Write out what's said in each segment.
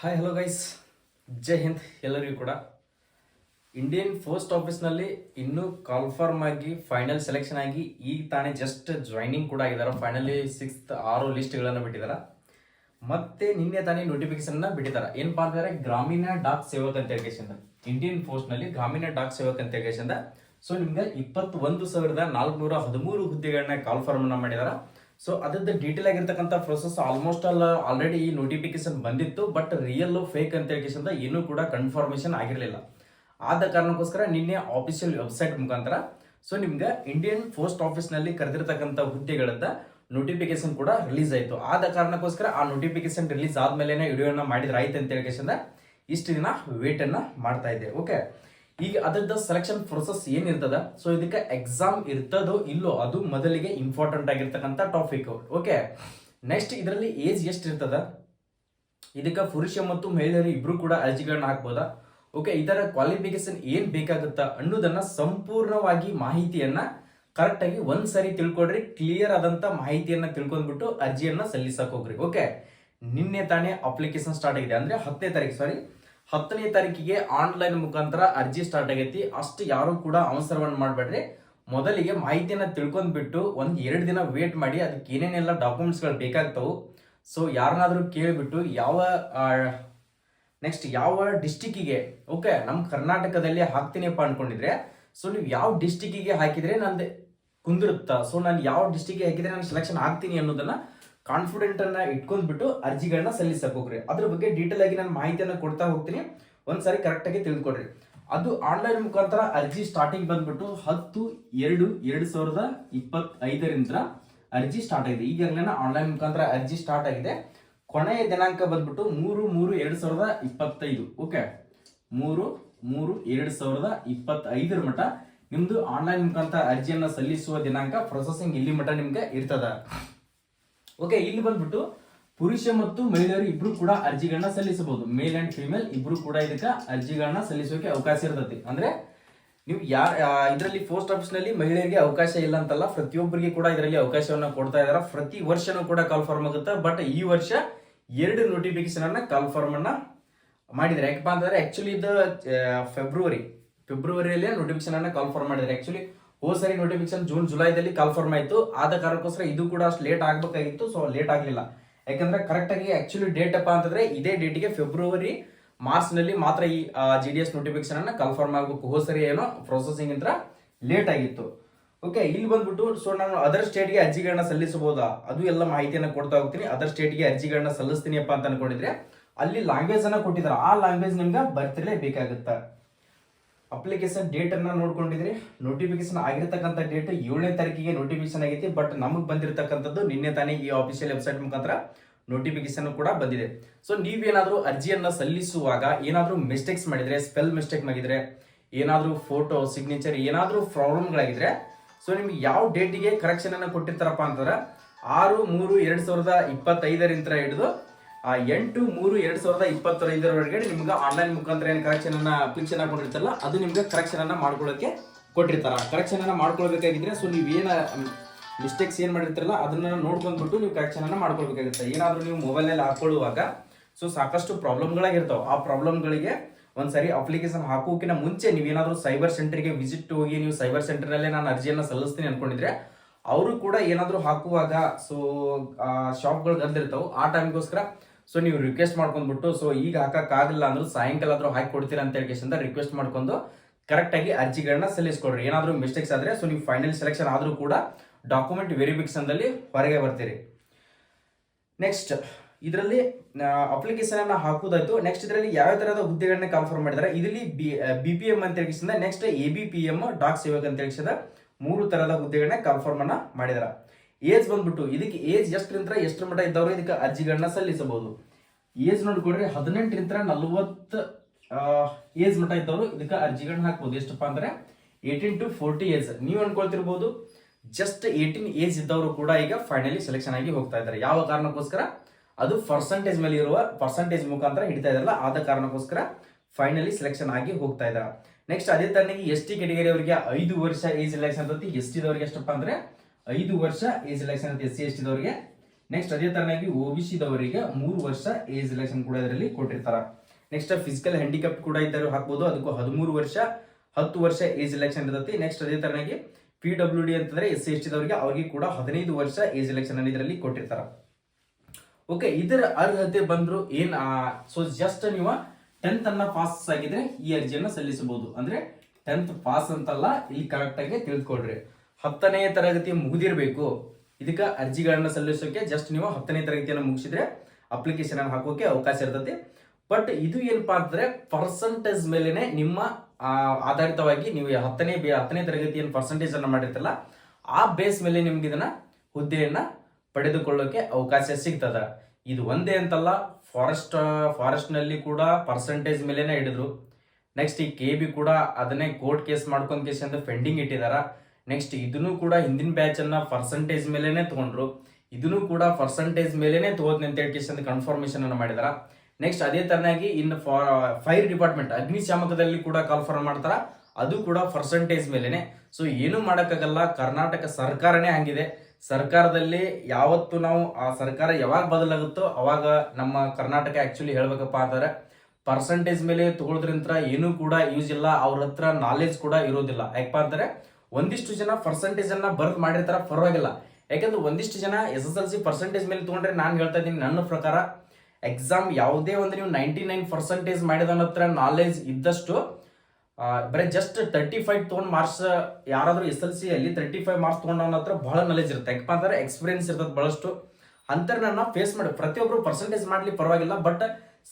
Hi hello guys ಜೈ ಹಿಂದ್ ಎಲ್ಲರಿಗೂ ಕೂಡ. Indian post ಆಫೀಸ್ನಲ್ಲಿ ಇನ್ನೂ ಕನ್ಫರ್ಮ್ ಆಗಿ ಫೈನಲ್ ಸೆಲೆಕ್ಷನ್ ಆಗಿ ಈಗ ತಾನೇ ಜಸ್ಟ್ ಜಾಯ್ನಿಂಗ್ ಕೂಡ ಆಗಿದ್ದಾರೆ. ಫೈನಲಿ ಸಿಕ್ಸ್ತ್ ಆರು ಲಿಸ್ಟ್ಗಳನ್ನು ಬಿಟ್ಟಿದ್ದಾರೆ ಮತ್ತೆ ನಿನ್ನೆ ತಾನೇ ನೋಟಿಫಿಕೇಶನ್ ಬಿಟ್ಟಿದ್ದಾರೆ ಏನಪ್ಪಾ ಅಂತಂದರೆ ಗ್ರಾಮೀಣ ಡಾಕ್ ಸೇವಕ ಅಂತ ಹೇಳಿಕೆಶನ್ ಇಂಡಿಯನ್ ಪೋಸ್ಟ್ನಲ್ಲಿ ಗ್ರಾಮೀಣ ಡಾಕ್ ಸೇವಕ ಅಂತ ಹೇಳಿಕೆಶನ್ ಸೊ ನಿಮ್ಗೆ ಇಪ್ಪತ್ತೊಂದು ಸಾವಿರದ ನಾಲ್ಕುನೂರ ಹದಿಮೂರು ಹುದ್ದೆಗಳನ್ನ ಕಾಲ್ಫಾರ್ಮನ್ನು ಮಾಡಿದ್ದಾರೆ ಮಾಡಿದಾರ. ಸೊ ಅದ್ರದ್ದು ಡೀಟೇಲ್ ಆಗಿರ್ತಕ್ಕಂಥ ಪ್ರೊಸೆಸ್ ಆಲ್ಮೋಸ್ಟ್ ಆಲ್ ಆಲ್ರೆಡಿ ಈ ನೋಟಿಫಿಕೇಶನ್ ಬಂದಿತ್ತು ಬಟ್ ರಿಯಲ್ ಫೇಕ್ ಅಂತ ಹೇಳಿಕೆಶನ್ ಏನೂ ಕೂಡ ಕನ್ಫರ್ಮೇಷನ್ ಆಗಿರಲಿಲ್ಲ. ಆದ ಕಾರಣಕ್ಕೋಸ್ಕರ ನಿನ್ನೆ ಆಫಿಷಿಯಲ್ ವೆಬ್ಸೈಟ್ ಮುಖಾಂತರ ಸೊ ನಿಮ್ಗೆ ಇಂಡಿಯನ್ ಪೋಸ್ಟ್ ಆಫೀಸ್ನಲ್ಲಿ ಕರೆದಿರ್ತಕ್ಕಂಥ ಹುದ್ದೆಗಳಂತ ನೋಟಿಫಿಕೇಶನ್ ಕೂಡ ರಿಲೀಸ್ ಆಯಿತು. ಆದ ಕಾರಣಕ್ಕೋಸ್ಕರ ಆ ನೋಟಿಫಿಕೇಶನ್ ರಿಲೀಸ್ ಆದಮೇಲೆ ವಿಡಿಯೋನ ಮಾಡಿದ್ರೆ ಆಯ್ತು ಅಂತ ಹೇಳಿಕೆಶನ್ ಇಷ್ಟು ದಿನ ವೇಟನ್ನು ಮಾಡ್ತಾ ಇದ್ದೆ. ಓಕೆ ಈಗ ಅದರದ ಸೆಲೆಕ್ಷನ್ ಪ್ರೊಸೆಸ್ ಏನಿರ್ತದ? ಸೊ ಇದಕ್ಕೆ ಎಕ್ಸಾಮ್ ಇರ್ತದೋ ಇಲ್ಲೋ ಅದು ಮೊದಲಿಗೆ ಇಂಪಾರ್ಟೆಂಟ್ ಆಗಿರ್ತಕ್ಕಂಥ ಟಾಪಿಕ್ ಓಕೆ ನೆಕ್ಸ್ಟ್ ಇದರಲ್ಲಿ ಏಜ್ ಎಷ್ಟು ಇರ್ತದ ಇದಕ್ಕೆ ಪುರುಷ ಮತ್ತು ಮಹಿಳೆಯರು ಇಬ್ರು ಕೂಡ ಅರ್ಜಿಗಳನ್ನ ಹಾಕ್ಬೋದಾ? ಓಕೆ ಇದರ ಕ್ವಾಲಿಫಿಕೇಶನ್ ಏನು ಬೇಕಾಗುತ್ತೆ ಅನ್ನೋದನ್ನ ಸಂಪೂರ್ಣವಾಗಿ ಮಾಹಿತಿಯನ್ನ ಕರೆಕ್ಟಾಗಿ ಆಗಿ ಒಂದ್ ಸರಿ ತಿಳ್ಕೊಡ್ರಿ ಕ್ಲಿಯರ್ ಆದಂತ ಮಾಹಿತಿಯನ್ನ ತಿಳ್ಕೊಂಡ್ಬಿಟ್ಟು ಅರ್ಜಿಯನ್ನ ಸಲ್ಲಿಸಕ್ಕೆ ಹೋಗ್ರಿ. ಓಕೆ ನಿನ್ನೆ ತಾನೇ ಅಪ್ಲಿಕೇಶನ್ ಸ್ಟಾರ್ಟ್ ಆಗಿದೆ. ಅಂದ್ರೆ ಹತ್ತನೇ ತಾರೀಕು ಸಾರಿ ಹತ್ತನೇ ತಾರೀಕಿಗೆ ಆನ್ಲೈನ್ ಮುಖಾಂತರ ಅರ್ಜಿ ಸ್ಟಾರ್ಟ್ ಆಗೈತಿ. ಅಷ್ಟು ಯಾರು ಕೂಡ ಅವಸರವನ್ನು ಮಾಡಬೇಡ್ರಿ. ಮೊದಲಿಗೆ ಮಾಹಿತಿಯನ್ನ ತಿಳ್ಕೊಂಡ್ಬಿಟ್ಟು ಒಂದು ಎರಡು ದಿನ ವೇಟ್ ಮಾಡಿ, ಅದಕ್ಕೆ ಏನೇನೆಲ್ಲ ಡಾಕ್ಯುಮೆಂಟ್ಸ್ಗಳು ಬೇಕಾಗ್ತವೆ. ಸೊ ಯಾರನ್ನಾದರೂ ಕೇಳಿಬಿಟ್ಟು ಯಾವ ನೆಕ್ಸ್ಟ್ ಯಾವ ಡಿಸ್ಟಿಕ್ಕಿಗೆ ಓಕೆ ನಮ್ಮ ಕರ್ನಾಟಕದಲ್ಲಿ ಹಾಕ್ತೀನಿಪ್ಪ ಅಂದ್ಕೊಂಡಿದ್ರೆ ಸೊ ನೀವು ಯಾವ ಡಿಸ್ಟಿಕ್ಕಿಗೆ ಹಾಕಿದ್ರೆ ನಂದು ಕುಂದಿರುತ್ತಾ? ಸೊ ನಾನು ಯಾವ ಡಿಸ್ಟಿಕ್ಗೆ ಹಾಕಿದ್ರೆ ನಾನು ಸೆಲೆಕ್ಷನ್ ಆಗ್ತೀನಿ ಅನ್ನೋದನ್ನ ಕಾನ್ಫಿಡೆಂಟ್ ಅನ್ನ ಇಟ್ಕೊಂಡ್ಬಿಟ್ಟು ಅರ್ಜಿಗಳನ್ನ ಸಲ್ಲಿಸಕ್ ಹೋಗ್ರಿ ಅದ್ರ ಬಗ್ಗೆ ಡೀಟೇಲ್ ಆಗಿ ನಾನು ಮಾಹಿತಿಯನ್ನು ಕೊಡ್ತಾ ಹೋಗ್ತೀನಿ. ಒಂದ್ಸರಿ ಕರೆಕ್ಟ್ ಆಗಿ ತಿಳ್ಕೊಡ್ರಿ ಅದು ಆನ್ಲೈನ್ ಮುಖಾಂತರ ಅರ್ಜಿ ಸ್ಟಾರ್ಟಿಂಗ್ ಬಂದ್ಬಿಟ್ಟು ಹತ್ತು, ಎರಡು ಎರಡು ಸಾವಿರದ ಇಪ್ಪತ್ತೈದರಿಂದ ಅರ್ಜಿ ಸ್ಟಾರ್ಟ್ ಆಗಿದೆ. ಈಗಾಗಲೇ ಆನ್ಲೈನ್ ಮುಖಾಂತರ ಅರ್ಜಿ ಸ್ಟಾರ್ಟ್ ಆಗಿದೆ. ಕೊನೆಯ ದಿನಾಂಕ ಬಂದ್ಬಿಟ್ಟು ಮೂರು ಮೂರು, ಎರಡು ಸಾವಿರದ ಇಪ್ಪತ್ತೈದು. ಓಕೆ ಮೂರು ಮೂರು, ಎರಡು ಸಾವಿರದ ಇಪ್ಪತ್ತೈದರ ಮಟ್ಟ ನಿಮ್ದು ಆನ್ಲೈನ್ ಮುಖಾಂತರ ಅರ್ಜಿಯನ್ನು ಸಲ್ಲಿಸುವ ದಿನಾಂಕ ಪ್ರೊಸೆಸಿಂಗ್ ಇಲ್ಲಿ ಮಟ್ಟ ನಿಮ್ಗೆ ಇರ್ತದ. ಓಕೆ ಇಲ್ಲಿ ಬಂದ್ಬಿಟ್ಟು ಪುರುಷ ಮತ್ತು ಮಹಿಳೆಯರು ಇಬ್ರು ಕೂಡ ಅರ್ಜಿಗಳನ್ನ ಸಲ್ಲಿಸಬಹುದು. ಮೇಲ್ ಅಂಡ್ ಫಿಮೇಲ್ ಇಬ್ರು ಕೂಡ ಇದಕ್ಕೆ ಅರ್ಜಿಗಳನ್ನ ಸಲ್ಲಿಸೋಕೆ ಅವಕಾಶ ಇರ್ತೈತಿ. ಅಂದ್ರೆ ನೀವು ಯಾರ ಇದರಲ್ಲಿ ಪೋಸ್ಟ್ ಆಫೀಸ್ನಲ್ಲಿ ಮಹಿಳೆಯರಿಗೆ ಅವಕಾಶ ಇಲ್ಲ ಅಂತಲ್ಲ, ಪ್ರತಿಯೊಬ್ಬರಿಗೆ ಕೂಡ ಇದರಲ್ಲಿ ಅವಕಾಶವನ್ನ ಕೊಡ್ತಾ ಇದಾರೆ. ಪ್ರತಿ ವರ್ಷನೂ ಕೂಡ ಕನ್ಫರ್ಮ್ ಆಗುತ್ತೆ. ಬಟ್ ಈ ವರ್ಷ ಎರಡು ನೋಟಿಫಿಕೇಶನ್ ಅನ್ನ ಕನ್ಫರ್ಮ್ ಅನ್ನ ಮಾಡಿದ್ರೆ ಯಾಕಪ್ಪ ಅಂತಂದ್ರೆ ಆಕ್ಚುಲಿ ಇದು ಫೆಬ್ರವರಿ ಫೆಬ್ರವರಿಯಲ್ಲೇ ನೋಟಿಫಿಕೇಶನ್ ಅನ್ನ ಕನ್ಫರ್ಮ್ ಮಾಡಿದ್ರೆ ಆಕ್ಚುಲಿ ಹೋದ್ ಸರಿ ನೋಟಿಫಿಕೇಶನ್ ಜೂನ್ ಜುಲೈದಲ್ಲಿ ಕನ್ಫರ್ಮ್ ಆಯಿತು. ಆದ ಕಾರಣಕ್ಕೋಸ್ಕರ ಇದು ಕೂಡ ಅಷ್ಟು ಲೇಟ್ ಆಗಬೇಕಾಗಿತ್ತು ಸೊ ಲೇಟ್ ಆಗಲಿಲ್ಲ. ಯಾಕಂದ್ರೆ ಕರೆಕ್ಟಾಗಿ ಆ್ಯಕ್ಚುಲಿ ಡೇಟ್ ಅಪ್ಪ ಅಂತಂದ್ರೆ ಇದೇ ಡೇಟಿಗೆ ಫೆಬ್ರವರಿ ಮಾರ್ಚ್ನಲ್ಲಿ ಮಾತ್ರ ಈ ಜಿ ಡಿ ಎಸ್ ನೋಟಿಫಿಕೇಶನ್ ಅನ್ನ ಕನ್ಫರ್ಮ್ ಆಗಬೇಕು. ಹೋದ ಸರಿ ಏನೋ ಪ್ರೊಸೆಸಿಂಗ್ ಅಂತ ಲೇಟ್ ಆಗಿತ್ತು. ಓಕೆ ಇಲ್ಲಿ ಬಂದ್ಬಿಟ್ಟು ಸೊ ನಾನು ಅದರ್ ಸ್ಟೇಟ್ಗೆ ಅರ್ಜಿಗಳನ್ನ ಸಲ್ಲಿಸಬಹುದಾ? ಅದು ಎಲ್ಲ ಮಾಹಿತಿಯನ್ನು ಕೊಡ್ತಾ ಹೋಗ್ತೀನಿ. ಅದರ್ ಸ್ಟೇಟ್ಗೆ ಅರ್ಜಿಗಳನ್ನ ಸಲ್ಲಿಸ್ತೀನಿ ಅಪ್ಪ ಅಂತ ಅನ್ಕೊಂಡಿದ್ರೆ, ಅಲ್ಲಿ ಲ್ಯಾಂಗ್ವೇಜ್ ಅನ್ನ ಕೊಟ್ಟಿದ್ದಾರೆ ಆ ಲ್ಯಾಂಗ್ವೇಜ್ ನಿಮ್ಗೆ ಬರ್ತಿರ್ಲೇಬೇಕಾಗುತ್ತೆ ಅಪ್ಲಿಕೇಶನ್ ಡೇಟ್ ಅನ್ನ ನೋಡ್ಕೊಂಡಿದ್ರೆ. ನೋಟಿಫಿಕೇಶನ್ ಆಗಿರ್ತಕ್ಕಂಥ ಡೇಟ್ ಏಳನೇ ತಾರೀಕಿಗೆ ನೋಟಿಫಿಕೇಶನ್ ಆಗೈತಿ. ಬಟ್ ನಮಗೆ ಬಂದಿರತಕ್ಕಂಥದ್ದು ನಿನ್ನೆ ತಾನೇ ಈ ಆಫಿಷಿಯಲ್ ವೆಬ್ಸೈಟ್ ಮುಖಾಂತರ ನೋಟಿಫಿಕೇಶನ್ ಕೂಡ ಬಂದಿದೆ. ಸೊ ನೀವೇನಾದ್ರೂ ಅರ್ಜಿಯನ್ನು ಸಲ್ಲಿಸುವಾಗ ಏನಾದರೂ ಮಿಸ್ಟೇಕ್ಸ್ ಮಾಡಿದ್ರೆ ಸ್ಪೆಲ್ ಮಿಸ್ಟೇಕ್ ಮಾಡಿದ್ರೆ ಏನಾದರೂ ಫೋಟೋ ಸಿಗ್ನೇಚರ್ ಏನಾದರೂ ಪ್ರಾಬ್ಲಮ್ಗಳಾಗಿದ್ರೆ ಸೊ ನಿಮ್ಗೆ ಯಾವ ಡೇಟಿಗೆ ಕರೆಕ್ಷನ್ ಅನ್ನ ಕೊಟ್ಟಿರ್ತಾರಪ್ಪ ಅಂತಂದ್ರೆ, ಆರು ಮೂರು ಎರಡು ಸಾವಿರದ ಇಪ್ಪತ್ತೈದರಿಂದ ಹಿಡಿದು ಆ ಎಂಟು ಮೂರು ಎರಡ್ ಸಾವಿರದ ಇಪ್ಪತ್ತೈದರವರೆಗೆ ನಿಮ್ಗೆ ಆನ್ಲೈನ್ ಮುಖಾಂತರ ಏನು ಕರೆಕ್ಷನ್ ಅನ್ನ ಅಪ್ಲಿಕೇಶನ್ ಕೊಟ್ಟಿರ್ತಲ್ಲ ಅದು ನಿಮ್ಗೆ ಕರೆಕ್ಷನ್ ಅನ್ನ ಮಾಡ್ಕೊಳ್ಳೋಕೆ ಕೊಟ್ಟಿರ್ತಾರ. ಕರೆಕ್ಷನ್ ಅನ್ನ ಮಾಡ್ಕೊಳ್ಬೇಕಾಗಿದ್ರೆ ಸೊ ನೀವು ಏನ ಮಿಸ್ಟೇಕ್ಸ್ ಏನು ಮಾಡಿರ್ತಾರಲ್ಲ, ಅದನ್ನ ನೋಡ್ಕೊಂಡ್ಬಿಟ್ಟು ನೀವು ಕರೆಕ್ಷನ್ ಅನ್ನ ಮಾಡ್ಕೊಳ್ಬೇಕಾಗುತ್ತೆ. ಏನಾದರೂ ನೀವು ಮೊಬೈಲ್ ಹಾಕೊಳ್ಳುವಾಗ ಸೊ ಸಾಕಷ್ಟು ಪ್ರಾಬ್ಲಮ್ಗಳಾಗಿರ್ತಾವೆ ಆ ಪ್ರಾಬ್ಲಮ್ಗಳಿಗೆ ಒಂದ್ಸರಿ ಅಪ್ಲಿಕೇಶನ್ ಹಾಕೋಕಿನ ಮುಂಚೆ ನೀವೇನಾದರೂ ಸೈಬರ್ ಸೆಂಟರ್ಗೆ ವಿಸಿಟ್ ಹೋಗಿ, ನೀವು ಸೈಬರ್ ಸೆಂಟರ್ನಲ್ಲೇ ನಾನು ಅರ್ಜಿಯನ್ನ ಸಲ್ಲಿಸ್ತೀನಿ ಅನ್ಕೊಂಡಿದ್ರೆ, ಅವರು ಕೂಡ ಏನಾದರೂ ಹಾಕುವಾಗ ಸೊ ಶಾಪ್ಗಳು ಗಂದಿರ್ತಾವೆ ಆ ಟೈಮ್ಗೋಸ್ಕರ ಸೊ ನೀವು ರಿಕ್ವೆಸ್ಟ್ ಮಾಡ್ಕೊಂಡ್ಬಿಟ್ಟು ಸೊ ಈಗ ಹಾಕಕ್ಕಾಗಲ್ಲ ಅಂದ್ರೆ ಸಾಯಂಕಾಲ ಆದ್ರೂ ಹಾಕಿ ಕೊಡ್ತೀರಾ ಅಂತ ಹೇಳಿ ರಿಕ್ವೆಸ್ಟ್ ಮಾಡ್ಕೊಂಡು ಕರೆಕ್ಟಾಗಿ ಅರ್ಜಿಗಳನ್ನ ಸಲ್ಲಿಸ್ಕೊಡ್ರಿ. ಏನಾದ್ರೂ ಮಿಸ್ಟೇಕ್ಸ್ ಆದ್ರೆ ಸೊ ನೀವು ಫೈನಲ್ ಸೆಲೆಕ್ಷನ್ ಆದ್ರೂ ಕೂಡ ಡಾಕ್ಯುಮೆಂಟ್ ವೆರಿಫಿಕೇಶನ್ ದಲ್ಲಿ ಹೊರಗೆ ಬರ್ತೀರಿ. ನೆಕ್ಸ್ಟ್ ಇದರಲ್ಲಿ ಅಪ್ಲಿಕೇಶನ್ ಅನ್ನ ಹಾಕುವುದಾಯ್ತು. ನೆಕ್ಸ್ಟ್ ಇದರಲ್ಲಿ ಯಾವ ತರಹದ ಹುದ್ದೆಗಳನ್ನ ಕನ್ಫರ್ಮ್ ಮಾಡಿದ್ದಾರೆ ಇದರಲ್ಲಿ ಬಿ ಪಿ ಎಂ ಅಂತ ಹೇಳಿಸಿದ next A B P M dock Sevak ಅಂತ ಹೇಳಿಸಿದ ಮೂರು ತರಹದ ಹುದ್ದೆಗಳನ್ನ ಕನ್ಫರ್ಮ್ ಅನ್ನ ಮಾಡಿದಾರ. ಏಜ್ ಬಂದ್ಬಿಟ್ಟು, ಇದಕ್ಕೆ ಏಜ್ ಎಷ್ಟರಿಂದ ಎಷ್ಟರ ಮಟ್ಟ ಇದ್ದವರು ಇದಕ್ಕೆ ಅರ್ಜಿಗಳನ್ನ ಸಲ್ಲಿಸಬಹುದು. ಏಜ್ ನೋಡ್ಕೊಡ್ರಿ ಹದಿನೆಂಟರಿಂದ ನಲವತ್ತು ಏಜ್ ಮಟ್ಟ ಇದ್ದವರು ಇದಕ್ಕೆ ಅರ್ಜಿಗಳನ್ನ ಹಾಕ್ಬೋದು. ಎಷ್ಟಪ್ಪ ಅಂದ್ರೆ ಏಯ್ಟೀನ್ ಟು ಫೋರ್ಟಿ ಏಜ್ ನೀವು ಅನ್ಕೊಳ್ತಿರ್ಬೋದು ಜಸ್ಟ್ ಏಯ್ಟೀನ್ ಏಜ್ ಇದ್ದವರು ಕೂಡ ಈಗ ಫೈನಲಿ ಸೆಲೆಕ್ಷನ್ ಆಗಿ ಹೋಗ್ತಾ ಇದ್ದಾರೆ. ಯಾವ ಕಾರಣಕ್ಕೋಸ್ಕರ? ಅದು ಪರ್ಸೆಂಟೇಜ್ ಮೇಲೆ ಇರುವ ಪರ್ಸೆಂಟೇಜ್ ಮುಖಾಂತರ ಹಿಡಿತಾ ಇದಾರಲ್ಲ ಆದ ಕಾರಣಕ್ಕೋಸ್ಕರ ಫೈನಲಿ ಸೆಲೆಕ್ಷನ್ ಆಗಿ ಹೋಗ್ತಾ ಇದ್ದಾರೆ. ನೆಕ್ಸ್ಟ್ ಅದೇ ತರನಿಗೆ ಎಸ್ ಟಿ ಕೆಟಗರಿ ಅವರಿಗೆ ಐದು ವರ್ಷ ಏಜ್ ರಿಲ್ಯಾಕ್ಸ್ ಅಂತತಿ ಎಸ್ ಎಷ್ಟಪ್ಪ ಅಂದ್ರೆ ಐದು ವರ್ಷ ಏಜ್ ರಿಲ್ಯಾಕ್ಸ್ ಅಂತ ಎಸ್ ಸಿ ಎಸ್ ಟಿ ದವರಿಗೆ. ನೆಕ್ಸ್ಟ್ ಅದೇ ತರನಾಗಿ ಒ ಬಿ ಸಿದವರಿಗೆ ಮೂರು ವರ್ಷ ಏಜ್ ರಿಲ್ಯಾಕ್ಸೇಷನ್ ಕೂಡ ಇದರಲ್ಲಿ ಕೊಟ್ಟಿರ್ತಾರೆ. ನೆಕ್ಸ್ಟ್ ಫಿಸಿಕಲ್ ಹ್ಯಾಂಡಿಕ್ಯಾಪ್ ಕೂಡ ಇದ್ದರು ಹಾಕ್ಬೋದು. ಅದಕ್ಕೂ ಹದಿಮೂರು ವರ್ಷ, ಹತ್ತು ವರ್ಷ ಏಜ್ ರಿಲ್ಯಾಕ್ಸೇಷನ್ ಇರುತ್ತೆ. ನೆಕ್ಸ್ಟ್ ಅದೇ ತರನಾಗಿ ಪಿ ಡಬ್ಲ್ಯೂ ಡಿ ಅಂತಂದ್ರೆ ಎಸ್ ಸಿ ಎಸ್ ಟಿದವರಿಗೆ ಅವ್ರಿಗೆ ಕೂಡ ಹದಿನೈದು ವರ್ಷ ಏಜ್ ರಿಲ್ಯಾಕ್ಸೇಷನ್ ಇದರಲ್ಲಿ ಕೊಟ್ಟಿರ್ತಾರೆ. ಓಕೆ ಇದರ ಅರ್ಹತೆ ಬಂದ್ರು ಏನ್ ಸೊ ಜಸ್ಟ್ ನೀವು ಟೆಂತ್ ಅನ್ನ ಪಾಸ್ ಆಗಿದ್ರೆ ಈ ಅರ್ಜಿಯನ್ನು ಸಲ್ಲಿಸಬಹುದು. ಅಂದ್ರೆ ಟೆಂತ್ ಪಾಸ್ ಅಂತಲ್ಲ, ಇಲ್ಲಿ ಕರೆಕ್ಟ್ ಆಗಿ ತಿಳ್ಕೊಳ್ರಿ ಹತ್ತನೇ ತರಗತಿ ಮುಗಿದಿರಬೇಕು. ಇದಕ್ಕೆ ಅರ್ಜಿಗಳನ್ನು ಸಲ್ಲಿಸೋಕೆ ಜಸ್ಟ್ ನೀವು ಹತ್ತನೇ ತರಗತಿಯನ್ನು ಮುಗಿಸಿದ್ರೆ ಅಪ್ಲಿಕೇಶನ್ ಅನ್ನು ಹಾಕೋಕೆ ಅವಕಾಶ ಇರ್ತದೆ ಬಟ್ ಇದು ಏನಪ್ಪಾ ಅಂತಂದ್ರೆ ಪರ್ಸೆಂಟೇಜ್ ಮೇಲೆನೆ ನಿಮ್ಮ ಆಧಾರಿತವಾಗಿ ನೀವು ಹತ್ತನೇ ಹತ್ತನೇ ತರಗತಿ ಏನು ಪರ್ಸೆಂಟೇಜ್ ಅನ್ನ ಮಾಡಿರ್ತಲ್ಲ ಆ ಬೇಸ್ ಮೇಲೆ ನಿಮ್ಗೆ ಇದನ್ನ ಹುದ್ದೆಯನ್ನ ಪಡೆದುಕೊಳ್ಳೋಕೆ ಅವಕಾಶ ಸಿಗ್ತದ. ಇದು ಒಂದೇ ಅಂತಲ್ಲ ಫಾರೆಸ್ಟ್ ಫಾರೆಸ್ಟ್ನಲ್ಲಿ ಕೂಡ ಪರ್ಸೆಂಟೇಜ್ ಮೇಲೆನೆ ಹಿಡಿದ್ರು. ನೆಕ್ಸ್ಟ್ ಈ ಕೆ ಬಿ ಕೂಡ ಅದನ್ನೇ ಕೋರ್ಟ್ ಕೇಸ್ ಮಾಡ್ಕೊಂಡ್ ಕೇಸ್ ಅಂತ ಪೆಂಡಿಂಗ್ ಇಟ್ಟಿದಾರ. ನೆಕ್ಸ್ಟ್ ಇದನ್ನು ಕೂಡ ಹಿಂದಿನ ಬ್ಯಾಚನ್ನು ಪರ್ಸೆಂಟೇಜ್ ಮೇಲೆನೆ ತಗೊಂಡ್ರು. ಇದನ್ನು ಕೂಡ ಪರ್ಸೆಂಟೇಜ್ ಮೇಲೇ ತಗೋದ್ನಿ ಅಂತ ಹೇಳಿ ಕನ್ಫರ್ಮೇಷನನ್ನು ಮಾಡಿದಾರ. ನೆಕ್ಸ್ಟ್ ಅದೇ ತರನಾಗಿ ಇನ್ನು ಫೈರ್ ಡಿಪಾರ್ಟ್ಮೆಂಟ್ ಅಗ್ನಿಶಾಮಕದಲ್ಲಿ ಕೂಡ ಕನ್ಫರ್ಮ್ ಮಾಡ್ತಾರ. ಅದು ಕೂಡ ಪರ್ಸೆಂಟೇಜ್ ಮೇಲೇ ಸೊ ಏನು ಮಾಡೋಕ್ಕಾಗಲ್ಲ, ಕರ್ನಾಟಕ ಸರ್ಕಾರನೇ ಹಂಗಿದೆ. ಸರ್ಕಾರದಲ್ಲಿ ಯಾವತ್ತು ನಾವು ಆ ಸರ್ಕಾರ ಯಾವಾಗ ಬದಲಾಗುತ್ತೋ ಅವಾಗ ನಮ್ಮ ಕರ್ನಾಟಕ ಆ್ಯಕ್ಚುಲಿ ಹೇಳ್ಬೇಕಪ್ಪ ಅಂದರೆ ಪರ್ಸೆಂಟೇಜ್ ಮೇಲೆ ತೊಗೊಳೋದ್ರಿಂದ ಏನೂ ಕೂಡ ಯೂಸ್ ಇಲ್ಲ. ಅವ್ರ ಹತ್ರ ನಾಲೆಜ್ ಕೂಡ ಇರೋದಿಲ್ಲ. ಯಾಕಪ್ಪ ಅಂತಾರೆ? ಒಂದಿಷ್ಟು ಜನ ಪರ್ಸೆಂಟೇಜ್ ಅನ್ನ ಬರ್ತ್ ಮಾಡಿರ್ತಾರ, ಪರವಾಗಿಲ್ಲ. ಯಾಕಂದ್ರೆ ಒಂದಿಷ್ಟು ಜನ S S L C percentage ಮೇಲೆ ತಗೊಂಡ್ರೆ ನಾನು ಹೇಳ್ತಾ ಇದ್ದೀನಿ, ನನ್ನ ಪ್ರಕಾರ ಎಕ್ಸಾಮ್ ಯಾವುದೇ ಒಂದು ನೀವು ನೈಂಟಿ ನೈನ್ ಪರ್ಸೆಂಟೇಜ್ ಮಾಡಿದವನ ಹತ್ರ ನಾಲೆಜ್ ಇದ್ದಷ್ಟು ಬರೀ ಜಸ್ಟ್ ತರ್ಟಿ ಫೈವ್ ತೊಗೊಂಡು ಮಾರ್ಕ್ಸ್ ಯಾರಾದರೂ ಎಸ್ ಎಲ್ ಸಿ ಅಲ್ಲಿ ತರ್ಟಿ ಫೈವ್ ಮಾರ್ಕ್ಸ್ ತೊಗೊಂಡವನ ಹತ್ರ ಬಹಳ ನಾಲೆಜ್ ಇರುತ್ತೆ. ಯಾಕಪ್ಪ ಅಂತಂದ್ರೆ ಎಕ್ಸ್ಪೀರಿಯನ್ಸ್ ಇರ್ತದೆ ಬಹಳಷ್ಟು. ನನ್ನ ಫೇಸ್ ಮಾಡಿ ಪ್ರತಿಯೊಬ್ಬರು ಪರ್ಸೆಂಟೇಜ್ ಮಾಡಲಿ ಪರವಾಗಿಲ್ಲ ಬಟ್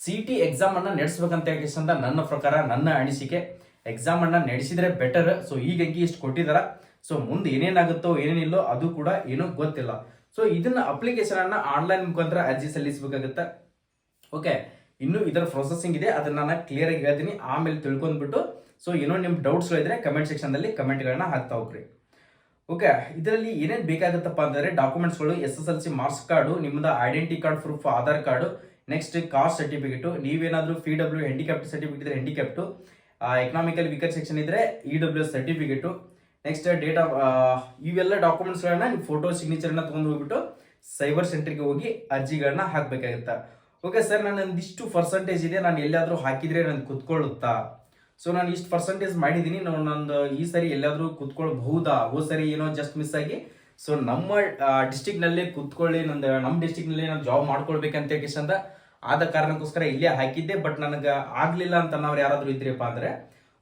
ಸಿ ಟಿ ಎಕ್ಸಾಮ್ ಅನ್ನ ನಡೆಸ್ಬೇಕಂತ ನನ್ನ ಪ್ರಕಾರ, ನನ್ನ ಅನಿಸಿಕೆ. ಎಕ್ಸಾಮ್ ಅನ್ನ ನಡೆಸಿದ್ರೆ ಬೆಟರ್ ಸೊ ಈಗ ಅಂಕಿ ಇಷ್ಟು ಕೊಟ್ಟಿದಾರ. ಸೊ ಮುಂದೆ ಏನೇನಾಗುತ್ತೋ, ಏನೇನಿಲ್ಲೋ ಅದು ಕೂಡ ಏನೋ ಗೊತ್ತಿಲ್ಲ. ಸೊ ಇದನ್ನ ಅಪ್ಲಿಕೇಶನ್ ಅನ್ನ ಆನ್ಲೈನ್ ಮುಖಾಂತರ ಅರ್ಜಿ ಸಲ್ಲಿಸಬೇಕಾಗುತ್ತೆ. ಓಕೆ ಇನ್ನು ಇದರ ಪ್ರೊಸೆಸಿಂಗ್ ಇದೆ. ಅದನ್ನ ನಾನು ಕ್ಲಿಯರ್ ಆಗಿ ಹೇಳ್ತೀನಿ. ಆಮೇಲೆ ತಿಳ್ಕೊಂಡ್ಬಿಟ್ಟು. ಸೊ ಏನೋ ನಿಮ್ ಡೌಟ್ಸ್ ಇದ್ರೆ ಕಮೆಂಟ್ ಸೆಕ್ಷನ್ ದಲ್ಲಿ ಕಮೆಂಟ್ಗಳನ್ನ ಹಾಕ್ತಾ ಹೋಗ್ರಿ. ಓಕೆ ಇದರಲ್ಲಿ ಏನೇನು ಬೇಕಾಗುತ್ತಪ್ಪ ಅಂತಂದ್ರೆ ಡಾಕ್ಯುಮೆಂಟ್ಸ್ಗಳು S S L C marks card ನಿಮ್ಮದು identity card proof Aadhaar card next caste certificate ನೀವೇನಾದರೂ ಪಿ ಡಬ್ಲ್ಯೂ ಹ್ಯಾಂಡಿಕ್ಯಾಪ್ಟ್ ಸರ್ಟಿಫಿಕೇಟ್ ಇದ್ರೆ ಹ್ಯಾಂಡಿಕ್ಯಾಪ್ಟು ಎಕನಾಮಿಕಲ್ ವೀಕರ್ ಸೆಕ್ಷನ್ ಇದ್ರೆ E W certificate next date of ಇವೆಲ್ಲ ಡಾಕ್ಯುಮೆಂಟ್ಸ್ಗಳನ್ನ ನೀವು ಫೋಟೋ ಸಿಗ್ನೇಚರ್ನ ತೊಗೊಂಡು ಹೋಗ್ಬಿಟ್ಟು ಸೈಬರ್ ಸೆಂಟ್ರಿಗೆ ಹೋಗಿ ಅರ್ಜಿಗಳನ್ನ ಹಾಕಬೇಕಾಗುತ್ತೆ. ಓಕೆ ಸರ್ ನಾನು ಒಂದಿಷ್ಟು ಪರ್ಸೆಂಟೇಜ್ ಇದೆ. ನಾನು ಎಲ್ಲಾದರೂ ಹಾಕಿದ್ರೆ ನಾನು ಕುತ್ಕೊಳ್ಳುತ್ತಾ? ಸೊ ನಾನು ಇಷ್ಟು ಪರ್ಸೆಂಟೇಜ್ ಮಾಡಿದ್ದೀನಿ ನಾವು ನಂದು ಈ ಸರಿ ಎಲ್ಲಾದರೂ ಕುತ್ಕೊಳ್ಬಹುದಾ? ಓ ಸರಿ ಏನೋ ಜಸ್ಟ್ ಮಿಸ್ ಆಗಿ. ಸೊ ನಮ್ಮ ಡಿಸ್ಟಿಕ್ನಲ್ಲಿ ಕುತ್ಕೊಳ್ಳಿ. ನಂದು ನಮ್ಮ ಡಿಸ್ಟಿಕ್ನಲ್ಲಿ ನಾನು ಜಾಬ್ ಮಾಡ್ಕೊಳ್ಬೇಕಂತ ಅಂತ ಆದ ಕಾರಣಕ್ಕೋಸ್ಕರ ಇಲ್ಲೇ ಹಾಕಿದ್ದೆ ಬಟ್ ನನಗೆ ಆಗಲಿಲ್ಲ ಅಂತ ನಾವು ಯಾರಾದರೂ ಇದ್ರಿಪ್ಪ ಅಂದ್ರೆ,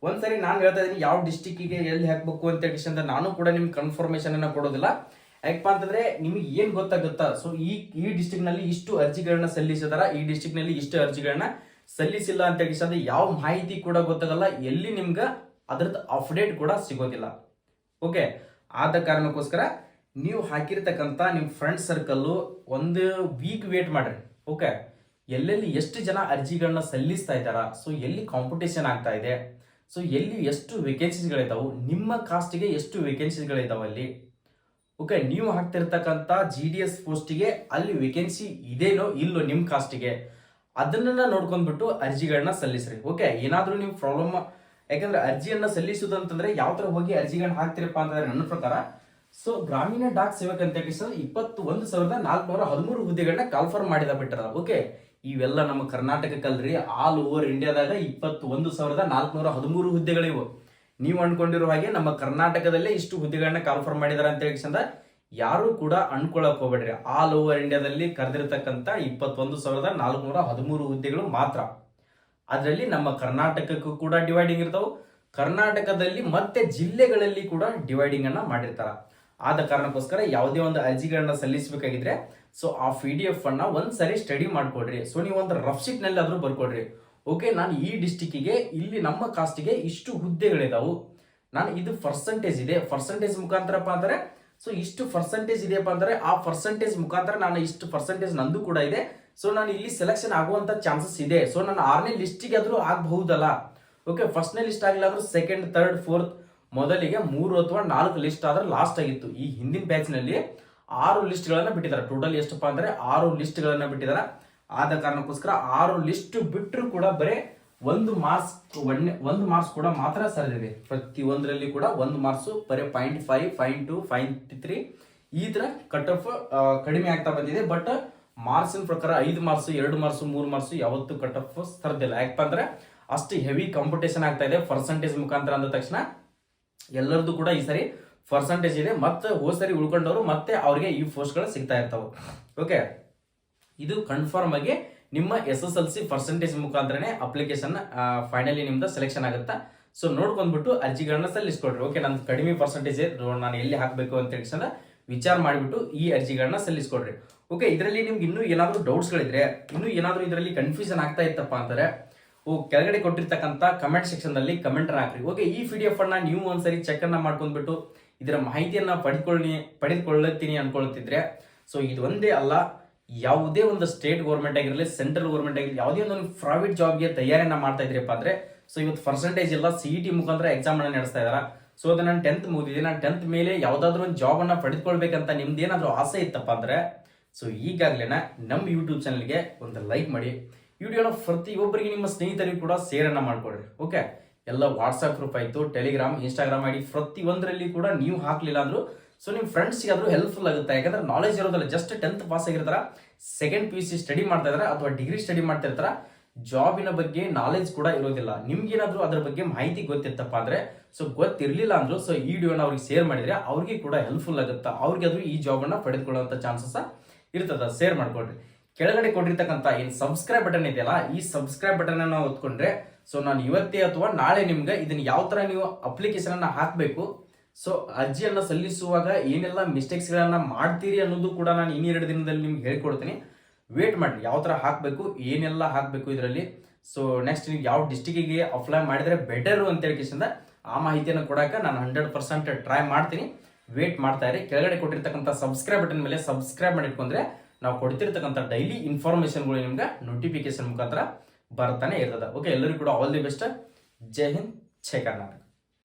ಒಂದ್ಸರಿ ನಾನು ಹೇಳ್ತಾ ಇದೀನಿ ಯಾವ ಡಿಸ್ಟಿಕ್ಕಿಗೆ ಎಲ್ಲಿ ಹಾಕ್ಬೇಕು ಅಂತ ವಿಷಯದ ನಾನು ಕೂಡ ನಿಮ್ಗೆ ಕನ್ಫರ್ಮೇಶನ್ ಅನ್ನ ಕೊಡೋದಿಲ್ಲ. ಯಾಕಪ್ಪ ಅಂತಂದ್ರೆ ನಿಮಗೆ ಏನು ಗೊತ್ತಾಗುತ್ತಾ? ಸೊ ಈ ಈ ಡಿಸ್ಟಿಕ್ನಲ್ಲಿ ಇಷ್ಟು ಅರ್ಜಿಗಳನ್ನ ಸಲ್ಲಿಸಿದಾರ? ಈ ಡಿಸ್ಟಿಕ್ನಲ್ಲಿ ಇಷ್ಟು ಅರ್ಜಿಗಳನ್ನ ಸಲ್ಲಿಸಿಲ್ಲ ಅಂತ ಹೇಳಿ ಯಾವ ಮಾಹಿತಿ ಕೂಡ ಗೊತ್ತಾಗಲ್ಲ. ಎಲ್ಲಿ ನಿಮ್ಗೆ ಅದ್ರದ್ದು ಅಪ್ಡೇಟ್ ಕೂಡ ಸಿಗೋದಿಲ್ಲ. ಓಕೆ ಆದ ಕಾರಣಕ್ಕೋಸ್ಕರ ನೀವು ಹಾಕಿರ್ತಕ್ಕಂಥ ನಿಮ್ಮ ಫ್ರೆಂಡ್ ಸರ್ಕಲ್ಲು ಒಂದು ವೀಕ್ ವೇಟ್ ಮಾಡ್ರಿ. ಓಕೆ ಎಲ್ಲೆಲ್ಲಿ ಎಷ್ಟು ಜನ ಅರ್ಜಿಗಳನ್ನ ಸಲ್ಲಿಸ್ತಾ ಇದ್ದಾರಾ? ಸೊ ಎಲ್ಲಿ ಕಾಂಪಿಟೇಷನ್ ಆಗ್ತಾ ಇದೆ? ಸೊ ಎಲ್ಲಿ ಎಷ್ಟು ವೇಕೆನ್ಸೀಸ್ಗಳಿದಾವು ನಿಮ್ಮ ಕಾಸ್ಟಿಗೆ ಎಷ್ಟು ವೇಕೆನ್ಸಿಸ್ಗಳಿದಾವೆ ಅಲ್ಲಿ? ಓಕೆ ನೀವು ಹಾಕ್ತಿರ್ತಕ್ಕಂಥ ಜಿ ಡಿ ಎಸ್ ಪೋಸ್ಟಿಗೆ ಅಲ್ಲಿ ವೇಕೆನ್ಸಿ ಇದೇನೋ ಇಲ್ಲೋ ನಿಮ್ಮ ಕಾಸ್ಟಿಗೆ ಅದನ್ನ ನೋಡ್ಕೊಂಡ್ಬಿಟ್ಟು ಅರ್ಜಿಗಳನ್ನ ಸಲ್ಲಿಸ್ರಿ. ಓಕೆ ಏನಾದರೂ ನೀವು ಪ್ರಾಬ್ಲಮ್ ಯಾಕಂದ್ರೆ ಅರ್ಜಿಯನ್ನ ಸಲ್ಲಿಸೋದು ಅಂತಂದ್ರೆ ಯಾವ ತರ ಹೋಗಿ ಅರ್ಜಿಗಳನ್ನ ಹಾಕ್ತಿರಪ್ಪ ಅಂತಂದ್ರೆ ನನ್ನ ಪ್ರಕಾರ ಸೊ ಗ್ರಾಮೀಣ ಡಾಕ್ ಸೇವಕ ಅಂತ ಇಪ್ಪತ್ತು ಒಂದು ಸಾವಿರದ ನಾಲ್ಕುನೂರ ಹದಿಮೂರು ಹುದ್ದೆಗಳನ್ನ ಕಾಲ್ಫರ್ ಮಾಡಿದ ಬಿಟ್ಟರ. ಓಕೆ ಇವೆಲ್ಲ ನಮ್ಮ ಕರ್ನಾಟಕಕ್ಕಲ್ರಿ ಆಲ್ ಓವರ್ ಇಂಡಿಯಾದಾಗ ಇಪ್ಪತ್ತೊಂದು ಸಾವಿರದ ನಾಲ್ಕುನೂರ ಹದಿಮೂರು ಹುದ್ದೆಗಳಿವು. ನೀವು ಅಂದ್ಕೊಂಡಿರೋ ಹಾಗೆ ನಮ್ಮ ಕರ್ನಾಟಕದಲ್ಲೇ ಇಷ್ಟು ಹುದ್ದೆಗಳನ್ನ ಕಾನ್ಫರ್ಮ್ ಮಾಡಿದ್ದಾರೆ ಅಂತ ಹೇಳಿ ಚಂದ ಯಾರು ಕೂಡ ಅನ್ಕೊಳಕ್ ಹೋಗ್ಬೇಡ್ರಿ. ಆಲ್ ಓವರ್ ಇಂಡಿಯಾದಲ್ಲಿ ಕರೆದಿರ್ತಕ್ಕಂಥ ಇಪ್ಪತ್ತೊಂದು ಸಾವಿರದ ನಾಲ್ಕುನೂರ ಹದಿಮೂರು ಹುದ್ದೆಗಳು ಮಾತ್ರ. ಅದರಲ್ಲಿ ನಮ್ಮ ಕರ್ನಾಟಕಕ್ಕೂ ಕೂಡ ಡಿವೈಡಿಂಗ್ ಇರ್ತಾವೆ. ಕರ್ನಾಟಕದಲ್ಲಿ ಮತ್ತೆ ಜಿಲ್ಲೆಗಳಲ್ಲಿ ಕೂಡ ಡಿವೈಡಿಂಗ್ ಅನ್ನ ಮಾಡಿರ್ತಾರ. ಆದ ಕಾರಣಕ್ಕೋಸ್ಕರ ಯಾವುದೇ ಒಂದು ಅರ್ಜಿಗಳನ್ನ ಸಲ್ಲಿಸಬೇಕಾಗಿದ್ರೆ ಸೊ ಆ ಪಿ ಡಿ ಎಫ್ ಅನ್ನ ಒಂದ್ಸರಿ ಸ್ಟಡಿ ಮಾಡ್ಕೊಡ್ರಿ. ಸೊ ನೀವು ಒಂದು ರಫ್ ಶೀಟ್ನಲ್ಲಿ ಆದ್ರೂ ಬರ್ಕೊಡ್ರಿ. ಓಕೆ ನಾನು ಈ ಡಿಸ್ಟಿಕ್ಕಿಗೆ ಇಲ್ಲಿ ನಮ್ಮ ಕಾಸ್ಟಿಗೆ ಇಷ್ಟು ಹುದ್ದೆಗಳಿದಾವು. ನಾನು ಇದು ಪರ್ಸೆಂಟೇಜ್ ಇದೆ. ಪರ್ಸೆಂಟೇಜ್ ಮುಖಾಂತರಪ್ಪ ಅಂದ್ರೆ ಸೊ ಇಷ್ಟು ಪರ್ಸೆಂಟೇಜ್ ಇದೆಯಪ್ಪ ಅಂದ್ರೆ, ಆ ಪರ್ಸೆಂಟೇಜ್ ಮುಖಾಂತರ ನಾನು ಇಷ್ಟು ಪರ್ಸೆಂಟೇಜ್ ನಂದು ಕೂಡ ಇದೆ. ಸೊ ನಾನು ಇಲ್ಲಿ ಸೆಲೆಕ್ಷನ್ ಆಗುವಂತ ಚಾನ್ಸಸ್ ಇದೆ. ಸೊ ನಾನು ಆರನೇ ಲಿಸ್ಟಿಗೆ ಆದ್ರೂ ಆಗಬಹುದಲ್ಲ. ಓಕೆ ಫಸ್ಟ್ನೇ ಲಿಸ್ಟ್ ಆಗಿಲ್ಲ ಆದ್ರೂ ಸೆಕೆಂಡ್ ಥರ್ಡ್ ಫೋರ್ತ್ ಮೊದಲಿಗೆ ಮೂರು ಅಥವಾ ನಾಲ್ಕು ಲಿಸ್ಟ್ ಆದ್ರೆ ಲಾಸ್ಟ್ ಆಗಿತ್ತು. ಈ ಹಿಂದಿನ ಬ್ಯಾಚ್ನಲ್ಲಿ ಆರು ಲಿಸ್ಟ್ ಗಳನ್ನ ಬಿಟ್ಟಿದ್ದಾರೆ. ಟೋಟಲ್ ಎಷ್ಟಪ್ಪ ಅಂದ್ರೆ ಆರು ಲಿಸ್ಟ್ ಗಳನ್ನ ಬಿಟ್ಟಿದ್ದಾರೆ. ಆದ ಕಾರಣಕ್ಕೋಸ್ಕರ ಆರು ಲಿಸ್ಟ್ ಬಿಟ್ಟರು ಕೂಡ ಬರೀ ಒಂದು ಮಾರ್ಕ್ಸ್ ಒಂದು ಮಾರ್ಕ್ಸ್ ಕೂಡ ಮಾತ್ರ ಸರಿದಿದೆ ಪ್ರತಿ ಒಂದರಲ್ಲಿ ಕೂಡ ಒಂದು ಮಾರ್ಕ್ಸ್ ಬರೀ point five point two point three ಈ ಥರ ಕಟ್ ಆಫ್ ಕಡಿಮೆ ಆಗ್ತಾ ಬಂದಿದೆ. ಬಟ್ ಮಾರ್ಕ್ಸಿನ ಪ್ರಕಾರ ಐದು ಮಾರ್ಕ್ಸ್ ಎರಡು ಮಾರ್ಕ್ಸ್ ಮೂರು ಮಾರ್ಕ್ಸ್ ಯಾವತ್ತು ಕಟ್ ಆಫ್ ಸರ್ದಿಲ್ಲ. ಯಾಕಪ್ಪ ಅಂದ್ರೆ ಅಷ್ಟು ಹೆವಿ ಕಾಂಪಿಟೇಷನ್ ಆಗ್ತಾ ಇದೆ. ಪರ್ಸೆಂಟೇಜ್ ಮುಖಾಂತರ ಅಂದ ತಕ್ಷಣ ಎಲ್ಲರದು ಕೂಡ ಈ ಸರಿ ಪರ್ಸೆಂಟೇಜ್ ಇದೆ. ಮತ್ತೆ ಹೋದ ಸರಿ ಉಳ್ಕೊಂಡವರು ಮತ್ತೆ ಅವ್ರಿಗೆ ಈ ಪೋಸ್ಟ್ಗಳು ಸಿಗ್ತಾ ಇರ್ತಾವೆ. ಓಕೆ ಇದು ಕನ್ಫರ್ಮ್ ಆಗಿ ನಿಮ್ಮ S S L C percentage ಮುಖಾಂತರನೇ application finally ನಿಮ್ದು ಸೆಲೆಕ್ಷನ್ ಆಗುತ್ತಾ? ಸೊ ನೋಡ್ಕೊಂಡ್ಬಿಟ್ಟು ಅರ್ಜಿಗಳನ್ನ ಸಲ್ಲಿಸ್ಕೊಡ್ರಿ ಓಕೆ ನಂದು ಕಡಿಮೆ ಪರ್ಸೆಂಟೇಜ್ ನಾನು ಎಲ್ಲಿ ಹಾಕಬೇಕು ಅಂತ ಹೇಳಿ ವಿಚಾರ ಮಾಡಿಬಿಟ್ಟು ಈ ಅರ್ಜಿಗಳನ್ನ ಸಲ್ಲಿಸ್ಕೊಡ್ರಿ ಓಕೆ ಇದರಲ್ಲಿ ನಿಮ್ಗೆ ಇನ್ನೂ ಏನಾದರೂ ಡೌಟ್ಸ್ಗಳಿದ್ರೆ ಇನ್ನೂ ಏನಾದರೂ ಇದರಲ್ಲಿ ಕನ್ಫ್ಯೂಷನ್ ಆಗ್ತಾ ಇತ್ತಪ್ಪ ಅಂತಾರೆ ಕೆಳಗಡೆ ಕೊಟ್ಟಿರ್ತಕ್ಕಂಥ ಕಮೆಂಟ್ ಸೆಕ್ಷನ್ದಲ್ಲಿ ಕಮೆಂಟನ್ನು ಹಾಕ್ರಿ. ಓಕೆ ಈ ಪಿ ಡಿ ಎಫ್ ಅನ್ನ ನೀವು ಒಂದ್ಸರಿ ಚೆಕ್ ಅನ್ನ ಮಾಡ್ಕೊಂಡ್ಬಿಟ್ಟು ಇದರ ಮಾಹಿತಿಯನ್ನ ಪಡೆದುಕೊಳ್ಳಿ ಪಡೆದುಕೊಳ್ಳುತ್ತೀನಿ ಅನ್ಕೊಳ್ತಿದ್ರೆ ಸೊ ಇದು ಒಂದೇ ಅಲ್ಲ, ಯಾವುದೇ ಒಂದು ಸ್ಟೇಟ್ ಗೌರ್ಮೆಂಟ್ ಆಗಿರಲಿ ಸೆಂಟ್ರಲ್ ಗೌರ್ಮೆಂಟ್ ಆಗಿರಲಿ, ಯಾವುದೇ ಒಂದು ಪ್ರೈವೇಟ್ ಜಾಬ್ಗೆ ತಯಾರಿಯನ್ನು ಮಾಡ್ತಾ ಇದ್ರಪ್ಪ ಅಂದ್ರೆ ಸೊ ಇವತ್ತು ಪರ್ಸೆಂಟೇಜ್ ಇಲ್ಲ ಸಿ ಇ ಟಿ ಮುಖಾಂತರ ಎಕ್ಸಾಮ್ ಅನ್ನ ನಡೆಸ್ತಾ ಇದ್ದಾರೆ ಸೊ ಅದು ನಾನು ಟೆಂತ್ ಮುಗಿದಿದೆ. ನಾನು ಟೆಂತ್ ಮೇಲೆ ಯಾವುದಾದ್ರೂ ಒಂದು ಜಾಬ್ ಅನ್ನ ಪಡೆದುಕೊಳ್ಬೇಕಂತ ನಿಮ್ದೇನಾದ್ರೂ ಆಸೆ ಇತ್ತಪ್ಪ ಅಂದ್ರೆ ಸೊ ಈಗಾಗಲೇ ನಮ್ಮ ಯೂಟ್ಯೂಬ್ ಚಾನಲ್ಗೆ ಒಂದು ಲೈಕ್ ಮಾಡಿ. ವಿಡಿಯೋನ ಪ್ರತಿಯೊಬ್ಬರಿಗೆ ನಿಮ್ಮ ಸ್ನೇಹಿತರಿಗೂ ಕೂಡ ಸೇರನ್ನ ಮಾಡ್ಕೊಳ್ರಿ ಓಕೆ ಎಲ್ಲ ವಾಟ್ಸಪ್ ಗ್ರೂಪ್ ಆಯಿತು ಟೆಲಿಗ್ರಾಮ್ ಇನ್ಸ್ಟಾಗ್ರಾಮ್ ಐಡಿ ಪ್ರತಿ ಒಂದರಲ್ಲಿ ಕೂಡ ನೀವು ಹಾಕಲಿಲ್ಲ ಅಂದ್ರು ಸೊ ನಿಮ್ಮ ಫ್ರೆಂಡ್ಸ್ಗೆ ಆದರೂ ಹೆಲ್ಪ್ಫುಲ್ ಆಗುತ್ತೆ. ಯಾಕಂದ್ರೆ ನಾಲೆಜ್ ಇರೋದಿಲ್ಲ ಜಸ್ಟ್ ಟೆಂತ್ ಪಾಸ್ ಆಗಿರ್ತಾರ second P U C study ಮಾಡ್ತಾ ಇದ್ದಾರೆ ಅಥವಾ ಡಿಗ್ರಿ ಸ್ಟಡಿ ಮಾಡ್ತಾ ಇರ್ತಾರ ಜಾಬಿನ ಬಗ್ಗೆ ನಾಲೆಜ್ ಕೂಡ ಇರೋದಿಲ್ಲ. ನಿಮ್ಗೇನಾದರೂ ಅದ್ರ ಬಗ್ಗೆ ಮಾಹಿತಿ ಗೊತ್ತಿತ್ತಪ್ಪ ಅಂದರೆ ಸೊ ಗೊತ್ತಿರಲಿಲ್ಲ ಅಂದ್ರು ಸೊ ಈ ವಿಡಿಯೋನ ಅವ್ರಿಗೆ ಶೇರ್ ಮಾಡಿದ್ರೆ ಅವ್ರಿಗೆ ಕೂಡ ಹೆಲ್ಪ್ಫುಲ್ ಆಗುತ್ತೆ. ಅವ್ರಿಗೆ ಆದ್ರೂ ಈ ಜಾಬ್ ಅನ್ನ ಪಡೆದುಕೊಳ್ಳುವಂತ ಚಾನ್ಸಸ್ ಇರ್ತದ ಶೇರ್ ಮಾಡ್ಕೊಳ್ರಿ ಕೆಳಗಡೆ ಕೊಟ್ಟಿರ್ತಕ್ಕಂಥ ಏನು ಸಬ್ಸ್ಕ್ರೈಬ್ ಬಟನ್ ಇದೆಯಲ್ಲ, ಈ ಸಬ್ಸ್ಕ್ರೈಬ್ ಬಟನ್ ಅನ್ನ ಒತ್ಕೊಂಡ್ರೆ ಸೊ ನಾನು ಇವತ್ತೇ ಅಥವಾ ನಾಳೆ ನಿಮ್ಗೆ ಇದನ್ನ ಯಾವ ತರ ನೀವು ಅಪ್ಲಿಕೇಶನ್ ಅನ್ನ ಹಾಕಬೇಕು ಸೊ ಅರ್ಜಿಯನ್ನ ಸಲ್ಲಿಸುವಾಗ ಏನೆಲ್ಲ ಮಿಸ್ಟೇಕ್ಸ್ ಗಳನ್ನ ಮಾಡ್ತೀರಿ ಅನ್ನೋದು ಕೂಡ ನಾನು ಇನ್ನೆರಡು ದಿನದಲ್ಲಿ ನಿಮ್ಗೆ ಹೇಳ್ಕೊಡ್ತೀನಿ. ವೇಟ್ ಮಾಡಿ ಯಾವ ತರ ಹಾಕಬೇಕು, ಏನೆಲ್ಲ ಹಾಕಬೇಕು ಇದರಲ್ಲಿ. ಸೊ ನೆಕ್ಸ್ಟ್ ನೀವು ಯಾವ ಡಿಸ್ಟಿಕ್ಕಿಗೆ ಅಪ್ಲೈ ಮಾಡಿದ್ರೆ ಬೆಟರ್ ಅಂತ ಹೇಳ್ಕಿಸಿಂದ ಆ ಮಾಹಿತಿಯನ್ನು ಕೊಡಕ್ಕೆ ನಾನು ಹಂಡ್ರೆಡ್ ಪರ್ಸೆಂಟ್ ಟ್ರೈ ಮಾಡ್ತೀನಿ. ವೇಟ್ ಮಾಡ್ತಾ ಇರಿ, ಕೆಳಗಡೆ ಕೊಟ್ಟಿರ್ತಕ್ಕಂಥ ಸಬ್ಸ್ಕ್ರೈಬ್ ಬಟನ್ ಮೇಲೆ ಸಬ್ಸ್ಕ್ರೈಬ್ ಮಾಡಿಟ್ಕೊಂಡ್ರೆ ನಾವು ಕೊಡ್ತಿರ್ತಕ್ಕಂಥ ಡೈಲಿ ಇನ್ಫಾರ್ಮೇಶನ್ಗಳು ನಿಮ್ಗೆ ನೋಟಿಫಿಕೇಶನ್ ಮುಖಾಂತರ ಬರ್ತಾನೆ ಇರ್ತದೆ. ಓಕೆ ಎಲ್ಲರಿಗೂ ಕೂಡ ಆಲ್ ದಿ ಬೆಸ್ಟ್ ಜೈ ಹಿಂದ್, ಜೈ ಕರ್ನಾಟಕ.